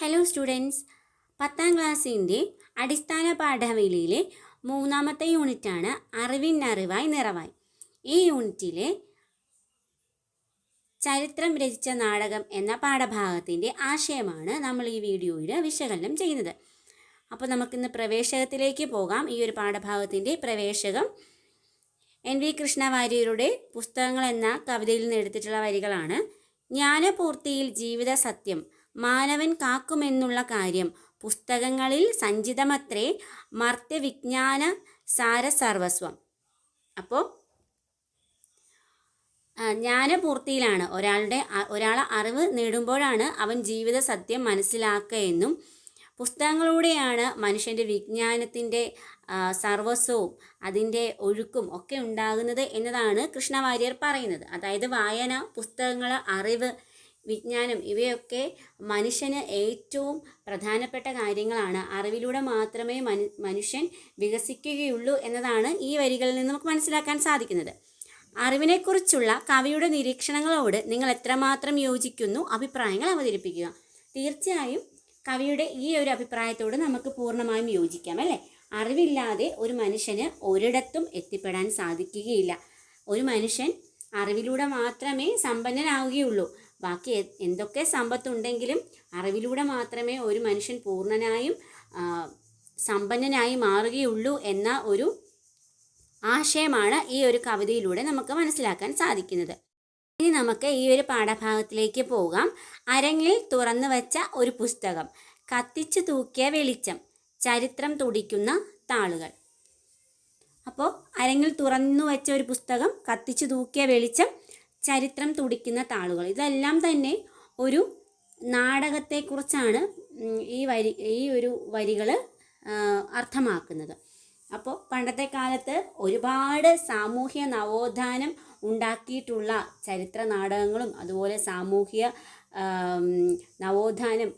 Hello students പത്താം ക്ലാസ്സിന്റെ അടിസ്ഥാന പാഠവലിയിലെ മൂന്നാമത്തെ യൂണിറ്റാണ് അറിവിനറിവായി നിറവായി. ഈ യൂണിറ്റിലെ ചരിത്രം രചിച്ച നാടകം എന്ന പാഠഭാഗത്തിന്റെ ആശയമാണ് നമ്മൾ ഈ വീഡിയോയിൽ വിശകലനം ചെയ്യുന്നത്. അപ്പോൾ നമുക്കിന്ന് പ്രവേശകത്തിലേക്ക് പോകാം. ഈ ഒരു പാഠഭാഗത്തിന്റെ പ്രവേശകം എൻ വി കൃഷ്ണവാര്യരുടെ പുസ്തകങ്ങൾ എന്ന കവിതയിൽ നിന്ന് എടുത്തിട്ടുള്ള വരികളാണ്. ജ്ഞാനപൂർത്തിയിൽ ജീവിത സത്യം മാനവൻ കാക്കുമെന്നുള്ള കാര്യം. പുസ്തകങ്ങളിൽ സഞ്ചിതമത്രേ മർത്യവിജ്ഞാന സാരസർവസ്വം. അപ്പോൾ ജ്ഞാനപൂർത്തിയിലാണ്. ഒരാളുടെ ഒരാളെ അറിവ് നേടുമ്പോഴാണ് അവൻ ജീവിത സത്യം മനസ്സിലാക്കുക എന്നും പുസ്തകങ്ങളിലൂടെയാണ് മനുഷ്യന്റെ വിജ്ഞാനത്തിന്റെ സർവസ്വവും അതിന്റെ ഒഴുക്കും ഒക്കെ ഉണ്ടാകുന്നത് എന്നതാണ് കൃഷ്ണവാര്യർ പറയുന്നത്. അതായത് വായന പുസ്തകങ്ങൾ അറിവ് വിജ്ഞാനം ഇവയൊക്കെ മനുഷ്യന് ഏറ്റവും പ്രധാനപ്പെട്ട കാര്യങ്ങളാണ്. അറിവിലൂടെ മാത്രമേ മനു മനുഷ്യൻ വികസിക്കുകയുള്ളൂ എന്നതാണ് ഈ വരികളിൽ നിന്ന് നമുക്ക് മനസ്സിലാക്കാൻ സാധിക്കുന്നത്. അറിവിനെക്കുറിച്ചുള്ള കവിയുടെ നിരീക്ഷണങ്ങളോട് നിങ്ങൾ എത്രമാത്രം യോജിക്കുന്നു അഭിപ്രായങ്ങൾ അവതരിപ്പിക്കുക. തീർച്ചയായും കവിയുടെ ഈ ഒരു അഭിപ്രായത്തോട് നമുക്ക് പൂർണമായും യോജിക്കാം അല്ലേ? അറിവില്ലാതെ ഒരു മനുഷ്യന് ഒരിടത്തും എത്തിപ്പെടാൻ സാധിക്കുകയില്ല. ഒരു മനുഷ്യൻ അറിവിലൂടെ മാത്രമേ സമ്പന്നനാവുകയുള്ളൂ. ബാക്കി എന്തൊക്കെ സമ്പത്തുണ്ടെങ്കിലും അറിവിലൂടെ മാത്രമേ ഒരു മനുഷ്യൻ പൂർണനായും സമ്പന്നനായി മാറുകയുള്ളൂ എന്ന ഒരു ആശയമാണ് ഈ ഒരു കവിതയിലൂടെ നമുക്ക് മനസ്സിലാക്കാൻ സാധിക്കുന്നത്. ഇനി നമുക്ക് ഈ ഒരു പാഠഭാഗത്തിലേക്ക് പോകാം. അരങ്ങിൽ തുറന്നു വച്ച ഒരു പുസ്തകം കത്തിച്ചു തൂക്കിയ വെളിച്ചം ചരിത്രം തുടിക്കുന്ന താളുകൾ. അപ്പോൾ അരങ്ങിൽ തുറന്നു വെച്ച ഒരു പുസ്തകം കത്തിച്ചു തൂക്കിയ വെളിച്ചം ചരിത്രം തുടിക്കുന്ന താളുകൾ. ഇതെല്ലാം തന്നെ ഒരു നാടകത്തെക്കുറിച്ചാണ് ഈ വരി ഈ ഒരു വരികൾ അർത്ഥമാക്കുന്നത്. അപ്പോൾ പണ്ടത്തെ കാലത്ത് ഒരുപാട് സാമൂഹ്യ നവോത്ഥാനം ഉണ്ടാക്കിയിട്ടുള്ള ചരിത്ര നാടകങ്ങളും അതുപോലെ സാമൂഹ്യ നവോത്ഥാനം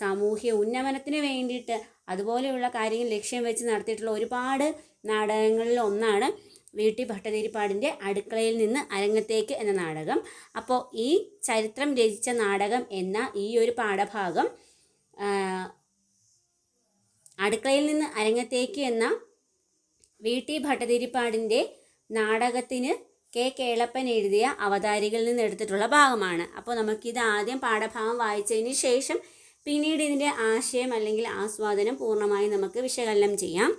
സാമൂഹ്യ ഉന്നമനത്തിന് വേണ്ടിയിട്ട് അതുപോലെയുള്ള കാര്യങ്ങൾ ലക്ഷ്യം വെച്ച് നടത്തിയിട്ടുള്ള ഒരുപാട് നാടകങ്ങളിൽ ഒന്നാണ് വീട്ടി ഭട്ടതിരിപ്പാടിന്റെ അടുക്കളയിൽ നിന്ന് അരങ്ങത്തേക്ക് എന്ന നാടകം. അപ്പോൾ ഈ ചരിത്രം രചിച്ച നാടകം എന്ന ഈ ഒരു പാഠഭാഗം അടുക്കളയിൽ നിന്ന് അരങ്ങത്തേക്ക് എന്ന വി ടി ഭട്ടതിരിപ്പാടിന്റെ നാടകത്തിന് കെ കേളപ്പൻ എഴുതിയ അവതാരികളിൽ നിന്ന് എടുത്തിട്ടുള്ള ഭാഗമാണ്. അപ്പോൾ നമുക്കിത് ആദ്യം പാഠഭാഗം വായിച്ചതിന് ശേഷം പിന്നീട് ഇതിന്റെ ആശയം അല്ലെങ്കിൽ ആസ്വാദനം പൂർണമായി നമുക്ക് വിശകലനം ചെയ്യാം.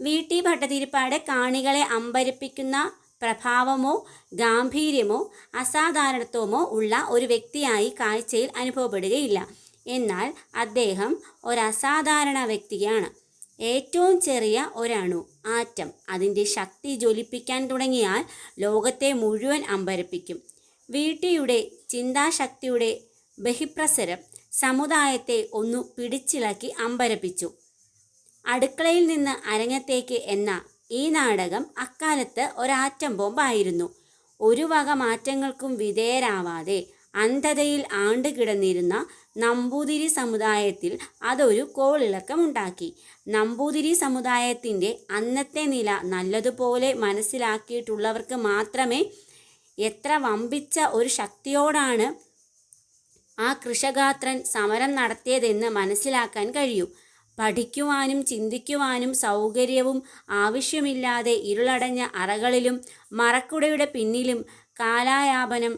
വീട്ടി ഭട്ടതിരിപ്പാട് കാണികളെ അമ്പരിപ്പിക്കുന്ന പ്രഭാവമോ ഗാംഭീര്യമോ അസാധാരണത്വമോ ഉള്ള ഒരു വ്യക്തിയായി കാഴ്ചയിൽ അനുഭവപ്പെടുകയില്ല. എന്നാൽ അദ്ദേഹം ഒരു അസാധാരണ വ്യക്തിയാണ്. ഏറ്റവും ചെറിയ ഒരണു. ആറ്റം. അതിന്റെ ശക്തി ജ്വലിപ്പിക്കാൻ തുടങ്ങിയാൽ ലോകത്തെ മുഴുവൻ അമ്പരപ്പിക്കും. വീട്ടിയുടെ ചിന്താശക്തിയുടെ ബഹിപ്രസരം സമുദായത്തെ ഒന്നു പിടിച്ചിളക്കി അമ്പരപ്പിച്ചു. അടുക്കളയിൽ നിന്ന് അരങ്ങത്തേക്ക് എന്ന ഈ നാടകം അക്കാലത്ത് ഒരാറ്റം ബോംബായിരുന്നു. ഒരു വക മാറ്റങ്ങൾക്കും വിധേയരാവാതെ അന്ധതയിൽ ആണ്ടുകിടന്നിരുന്ന നമ്പൂതിരി സമുദായത്തിൽ അതൊരു കോളിളക്കമുണ്ടാക്കി നമ്പൂതിരി സമുദായത്തിന്റെ അന്നത്തെ നില നല്ലതുപോലെ മനസ്സിലാക്കിയിട്ടുള്ളവർക്ക് മാത്രമേ എത്ര വമ്പിച്ച ഒരു ശക്തിയോടാണ് ആ കൃഷഗാത്രൻ സമരം നടത്തിയതെന്ന് മനസ്സിലാക്കാൻ കഴിയൂ. പഠിക്കുവാനും ചിന്തിക്കുവാനും സൗകര്യവും ആവശ്യമില്ലാതെ ഇരുളടഞ്ഞ അറകളിലും മറക്കുടയുടെ പിന്നിലും കാലായാപനം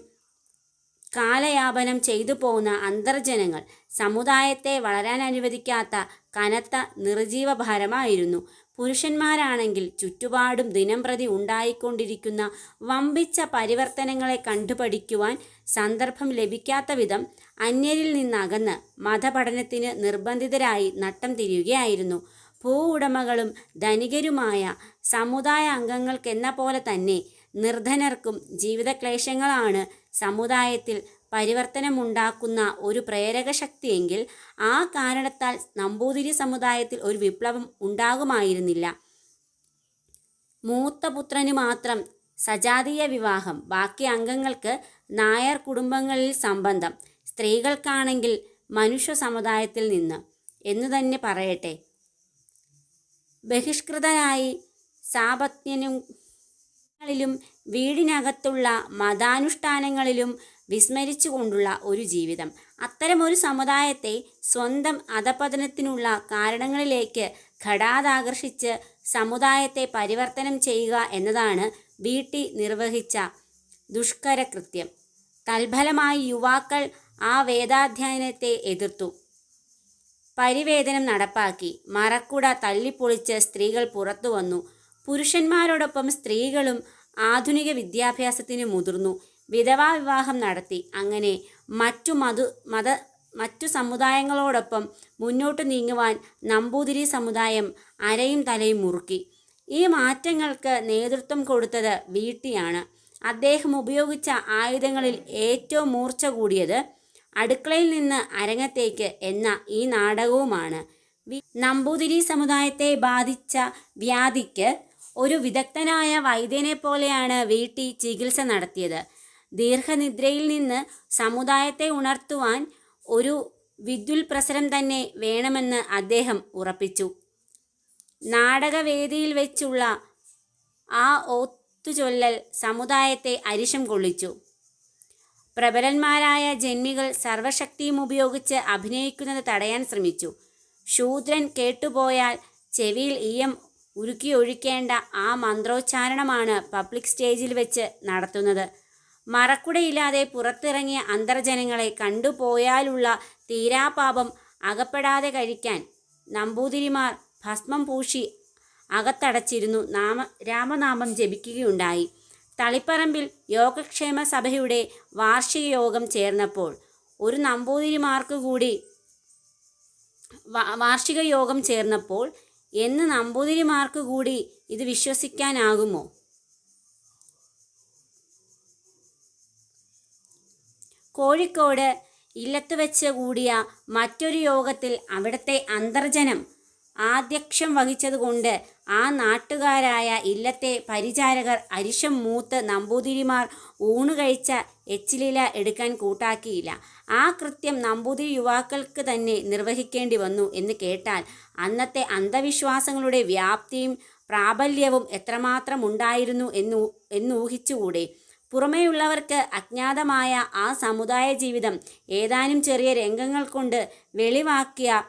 കാലയാപനം ചെയ്തു പോകുന്ന അന്തർജനങ്ങൾ സമുദായത്തെ വളരാൻ അനുവദിക്കാത്ത കനത്ത നിർജീവ ഭാരമായിരുന്നു പുരുഷന്മാരാണെങ്കിൽ ചുറ്റുപാടും ദിനം പ്രതി ഉണ്ടായിക്കൊണ്ടിരിക്കുന്ന വമ്പിച്ച പരിവർത്തനങ്ങളെ കണ്ടുപഠിക്കുവാൻ സന്ദർഭം ലഭിക്കാത്ത വിധം അന്യരിൽ നിന്നകന്ന് മതപഠനത്തിന് നിർബന്ധിതരായി നട്ടം തിരിയുകയായിരുന്നു. ഭൂ ഉടമകളും ധനികരുമായ സമുദായ അംഗങ്ങൾക്കെന്ന പോലെ തന്നെ നിർധനർക്കും ജീവിതക്ലേശങ്ങളാണ് സമുദായത്തിൽ പരിവർത്തനമുണ്ടാക്കുന്ന ഒരു പ്രേരക ശക്തിയെങ്കിൽ ആ കാരണത്താൽ നമ്പൂതിരി സമുദായത്തിൽ ഒരു വിപ്ലവം ഉണ്ടാകുമായിരുന്നില്ല. മൂത്ത പുത്രന് മാത്രം സജാതീയ വിവാഹം ബാക്കി അംഗങ്ങൾക്ക് നായർ കുടുംബങ്ങളിൽ സംബന്ധം സ്ത്രീകൾക്കാണെങ്കിൽ മനുഷ്യ സമുദായത്തിൽ നിന്ന്. എന്നു തന്നെ പറയട്ടെ. ബഹിഷ്കൃതനായി സാപത്ന്യനും ങ്ങളിലും വീടിനകത്തുള്ള മതാനുഷ്ഠാനങ്ങളിലും വിസ്മരിച്ചുകൊണ്ടുള്ള ഒരു ജീവിതം. അത്തരമൊരു സമുദായത്തെ സ്വന്തം അധപതനത്തിനുള്ള കാരണങ്ങളിലേക്ക് ഘടാതാകർഷിച്ച് സമുദായത്തെ പരിവർത്തനം ചെയ്യുക എന്നതാണ് വീട്ടി നിർവഹിച്ച ദുഷ്കരകൃത്യം. തൽഫലമായി യുവാക്കൾ ആ വേദാധ്യയനത്തെ എതിർത്തു. പരിവേദനം നടപ്പാക്കി. മറക്കുട തല്ലിപ്പൊളിച്ച് സ്ത്രീകൾ പുറത്തു വന്നു പുരുഷന്മാരോടൊപ്പം സ്ത്രീകളും ആധുനിക വിദ്യാഭ്യാസത്തിന് മുതിർന്നു. വിധവാ വിവാഹം നടത്തി. അങ്ങനെ മറ്റു മതു മത മറ്റു സമുദായങ്ങളോടൊപ്പം മുന്നോട്ട് നീങ്ങുവാൻ നമ്പൂതിരി സമുദായം അരയും തലയും മുറുക്കി. ഈ മാറ്റങ്ങൾക്ക് നേതൃത്വം കൊടുത്തത് വീട്ടിയാണ്. അദ്ദേഹം ഉപയോഗിച്ച ആയുധങ്ങളിൽ ഏറ്റവും മൂർച്ച കൂടിയത് അടുക്കളയിൽ നിന്ന് അരങ്ങത്തേക്ക് എന്ന ഈ നാടകവുമാണ്. നമ്പൂതിരി സമുദായത്തെ ബാധിച്ച വ്യാധിക്ക് ഒരു വിദഗ്ധനായ വൈദ്യനെ പോലെയാണ് വീട്ടി ചികിത്സ നടത്തിയത്. ദീർഘനിദ്രയിൽ നിന്ന് സമുദായത്തെ ഉണർത്തുവാൻ ഒരു വിദ്യുൽ പ്രസരം തന്നെ വേണമെന്ന് അദ്ദേഹം ഉറപ്പിച്ചു. നാടകവേദിയിൽ വെച്ചുള്ള ആ ഒത്തുചൊല്ലൽ സമുദായത്തെ അരിശം കൊള്ളിച്ചു. പ്രബലന്മാരായ ജന്മികൾ സർവശക്തിയും ഉപയോഗിച്ച് അഭിനയിക്കുന്നത് തടയാൻ ശ്രമിച്ചു. ശൂദ്രൻ കേട്ടുപോയാൽ ചെവിയിൽ ഈയം ഉരുക്കിയൊഴിക്കേണ്ട ആ മന്ത്രോച്ചാരണമാണ് പബ്ലിക് സ്റ്റേജിൽ വെച്ച് നടത്തുന്നത്. മറക്കുടയില്ലാതെ പുറത്തിറങ്ങിയ അന്തർജനങ്ങളെ കണ്ടുപോയാലുള്ള തീരാപാപം അകപ്പെടാതെ കഴിക്കാൻ നമ്പൂതിരിമാർ ഭസ്മം പൂശി അകത്തടച്ചിരുന്നു. നാമ രാമനാമം ജപിക്കുകയുണ്ടായി. തളിപ്പറമ്പിൽ യോഗക്ഷേമ സഭയുടെ വാർഷിക യോഗം ചേർന്നപ്പോൾ ഒരു നമ്പൂതിരിമാർക്ക് കൂടി വാർഷിക യോഗം ചേർന്നപ്പോൾ എന്ന് നമ്പൂതിരിമാർക്ക് കൂടി ഇത് വിശ്വസിക്കാനാകുമോ? കോഴിക്കോട് ഇല്ലത്ത് വെച്ച് കൂടിയ മറ്റൊരു യോഗത്തിൽ അവിടുത്തെ അന്തർജനം ആധ്യക്ഷം വഹിച്ചതുകൊണ്ട് ആ നാട്ടുകാരായ ഇല്ലത്തെ പരിചാരകർ അരിശം മൂത്ത് നമ്പൂതിരിമാർ ഊണ് കഴിച്ച എച്ചിലില എടുക്കാൻ കൂട്ടാക്കിയില്ല. ആ കൃത്യം നമ്പൂതിരി യുവാക്കൾക്ക് തന്നെ നിർവഹിക്കേണ്ടി വന്നു എന്ന് കേട്ടാൽ അന്നത്തെ അന്ധവിശ്വാസങ്ങളുടെ വ്യാപ്തിയും പ്രാബല്യവും എത്രമാത്രം ഉണ്ടായിരുന്നു എന്ന് എന്നൂഹിച്ചുകൂടെ. പുറമേയുള്ളവർക്ക് അജ്ഞാതമായ ആ സമുദായ ജീവിതം ഏതാനും ചെറിയ രംഗങ്ങൾ കൊണ്ട് വെളിവാക്കിയ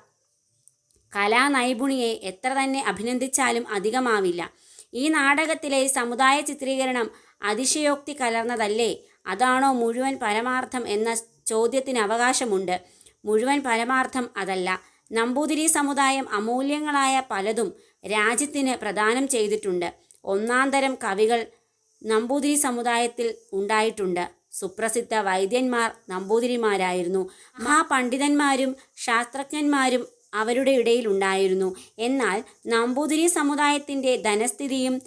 കലാനൈപുണിയെ എത്ര തന്നെ അഭിനന്ദിച്ചാലും അധികമാവില്ല. ഈ നാടകത്തിലെ സമുദായ ചിത്രീകരണം അതിശയോക്തി കലർന്നതല്ലേ? അതാണോ മുഴുവൻ പരമാർത്ഥം എന്ന ചോദ്യത്തിന് അവകാശമുണ്ട്? മുഴുവൻ പരമാർത്ഥം അതല്ല. നമ്പൂതിരി സമുദായം അമൂല്യങ്ങളായ പലതും രാജ്യത്തിന് പ്രദാനം ചെയ്തിട്ടുണ്ട്. ഒന്നാന്തരം കവികൾ നമ്പൂതിരി സമുദായത്തിൽ ഉണ്ടായിട്ടുണ്ട്. സുപ്രസിദ്ധ വൈദ്യന്മാർ നമ്പൂതിരിമാരായിരുന്നു. മഹാപണ്ഡിതന്മാരും ശാസ്ത്രജ്ഞന്മാരും അവരുടെ ഇടയിൽ ഉണ്ടായിരുന്നു. എന്നാൽ നമ്പൂതിരി സമുദായത്തിന്റെ ധനസ്ഥിതിയും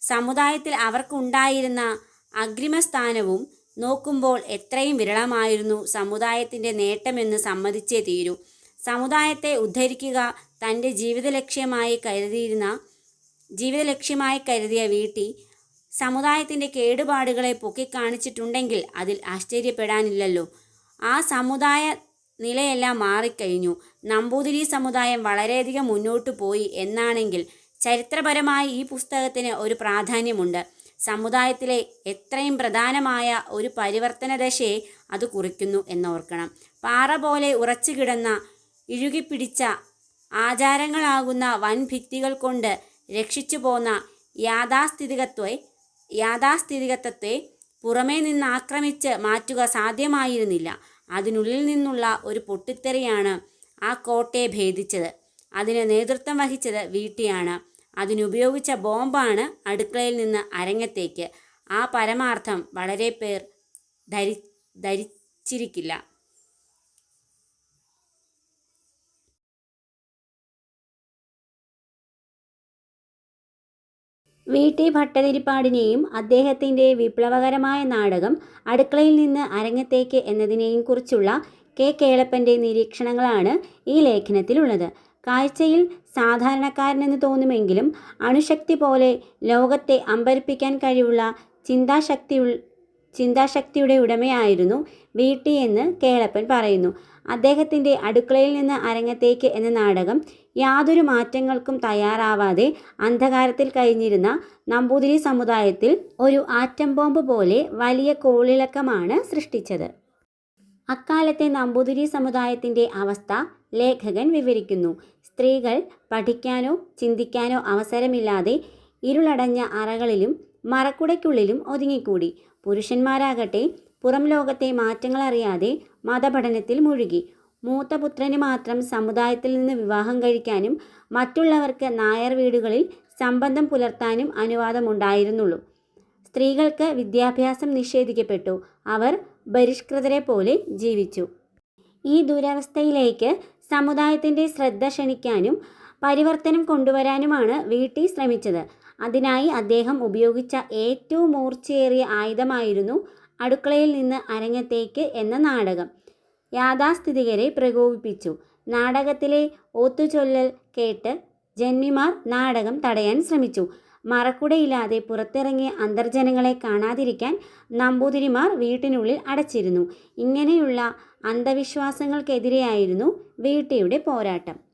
സമുദായത്തിൽ അവർക്കുണ്ടായിരുന്ന അഗ്രിമസ്ഥാനവും നോക്കുമ്പോൾ എത്രയും വിരളമായിരുന്നു സമുദായത്തിന്റെ നേട്ടമെന്ന് സമ്മതിച്ചേ തീരൂ. സമുദായത്തെ ഉദ്ധരിക്കുക തന്റെ ജീവിത ലക്ഷ്യമായി കരുതിയിരുന്ന ജീവിത ലക്ഷ്യമായി കരുതിയ വീട്ടി സമുദായത്തിന്റെ കേടുപാടുകളെ പൊക്കിക്കാണിച്ചിട്ടുണ്ടെങ്കിൽ അതിൽ ആശ്ചര്യപ്പെടാനില്ലല്ലോ. ആ സമുദായ നിലയെല്ലാം മാറിക്കഴിഞ്ഞു. നമ്പൂതിരി സമുദായം വളരെയധികം മുന്നോട്ട് പോയി എന്നാണെങ്കിൽ ചരിത്രപരമായി ഈ പുസ്തകത്തിന് ഒരു പ്രാധാന്യമുണ്ട്. സമുദായത്തിലെ എത്രയും പ്രധാനമായ ഒരു പരിവർത്തന ദശയെ അത് കുറിക്കുന്നു എന്നോർക്കണം. പാറ പോലെ ഉറച്ചു കിടന്ന ഇഴുകിപ്പിടിച്ച ആചാരങ്ങളാകുന്ന വൻ ഭിത്തികൾ കൊണ്ട് രക്ഷിച്ചു പോന്ന യാഥാസ്ഥിതികത്വെ യാഥാസ്ഥിതികത്വത്തെ പുറമേ നിന്ന് ആക്രമിച്ച് മാറ്റുക സാധ്യമായിരുന്നില്ല. അതിനുള്ളിൽ നിന്നുള്ള ഒരു പൊട്ടിത്തെറിയാണ് ആ കോട്ടയെ ഭേദിച്ചത്. അതിന് നേതൃത്വം വഹിച്ചത് വീട്ടിയാണ്. അതിനുപയോഗിച്ച ബോംബാണ് അടുക്കളയിൽ നിന്ന് അരങ്ങത്തേക്ക്. ആ പരമാർത്ഥം വളരെ പേർ ധരി ധരിച്ചിരിക്കില്ല. വി. ടി. ഭട്ടതിരിപ്പാടിനെയും അദ്ദേഹത്തിന്റെ വിപ്ലവകരമായ നാടകം അടുക്കളയിൽ നിന്ന് അരങ്ങത്തേക്ക് എന്നതിനെയും കുറിച്ചുള്ള കെ. കേളപ്പന്റെ നിരീക്ഷണങ്ങളാണ് ഈ ലേഖനത്തിലുള്ളത്. കാഴ്ചയിൽ സാധാരണക്കാരനെന്ന് തോന്നുമെങ്കിലും അണുശക്തി പോലെ ലോകത്തെ അമ്പരിപ്പിക്കാൻ കഴിവുള്ള ചിന്താശക്തി ചിന്താശക്തിയുടെ ഉടമയായിരുന്നു വീട്ടി എന്ന് കേളപ്പൻ പറയുന്നു. അദ്ദേഹത്തിന്റെ അടുക്കളയിൽ നിന്ന് അരങ്ങത്തേക്ക് എന്ന നാടകം യാതൊരു മാറ്റങ്ങൾക്കും തയ്യാറാവാതെ അന്ധകാരത്തിൽ കഴിഞ്ഞിരുന്ന നമ്പൂതിരി സമുദായത്തിൽ ഒരു ആറ്റം ബോംബ് പോലെ വലിയ കോളിളക്കമാണ് സൃഷ്ടിച്ചത്. അക്കാലത്തെ നമ്പൂതിരി സമുദായത്തിന്റെ അവസ്ഥ ലേഖകൻ വിവരിക്കുന്നു. സ്ത്രീകൾ പഠിക്കാനോ ചിന്തിക്കാനോ അവസരമില്ലാതെ ഇരുളടഞ്ഞ അറകളിലും മറക്കുടയ്ക്കുള്ളിലും ഒതുങ്ങിക്കൂടി. പുരുഷന്മാരാകട്ടെ പുറം ലോകത്തെ മാറ്റങ്ങളറിയാതെ മതപഠനത്തിൽ മുഴുകി. മൂത്ത പുത്രന് മാത്രം സമുദായത്തിൽ നിന്ന് വിവാഹം കഴിക്കാനും മറ്റുള്ളവർക്ക് നായർ വീടുകളിൽ സംബന്ധം പുലർത്താനും അനുവാദമുണ്ടായിരുന്നുള്ളൂ. സ്ത്രീകൾക്ക് വിദ്യാഭ്യാസം നിഷേധിക്കപ്പെട്ടു. അവർ ബഹിഷ്കൃതരെ പോലെ ജീവിച്ചു. ഈ ദുരവസ്ഥയിലേക്ക് സമുദായത്തിന്റെ ശ്രദ്ധ ക്ഷണിക്കാനും പരിവർത്തനം കൊണ്ടുവരാനുമാണ് വീട്ടി ശ്രമിച്ചത്. അതിനായി അദ്ദേഹം ഉപയോഗിച്ച ഏറ്റവും മൂർച്ചയേറിയ ആയുധമായിരുന്നു അടുക്കളയിൽ നിന്ന് അരങ്ങത്തേക്ക് എന്ന നാടകം. യാഥാസ്ഥിതികരെ പ്രകോപിപ്പിച്ചു. നാടകത്തിലെ ഓത്തുചൊല്ലൽ കേട്ട് ജന്മിമാർ നാടകം തടയാൻ ശ്രമിച്ചു. മറക്കുടയില്ലാതെ പുറത്തിറങ്ങിയ അന്തർജനങ്ങളെ കാണാതിരിക്കാൻ നമ്പൂതിരിമാർ വീട്ടിനുള്ളിൽ അടച്ചിരുന്നു. ഇങ്ങനെയുള്ള അന്ധവിശ്വാസങ്ങൾക്കെതിരെയായിരുന്നു വീട്ടിയുടെ പോരാട്ടം.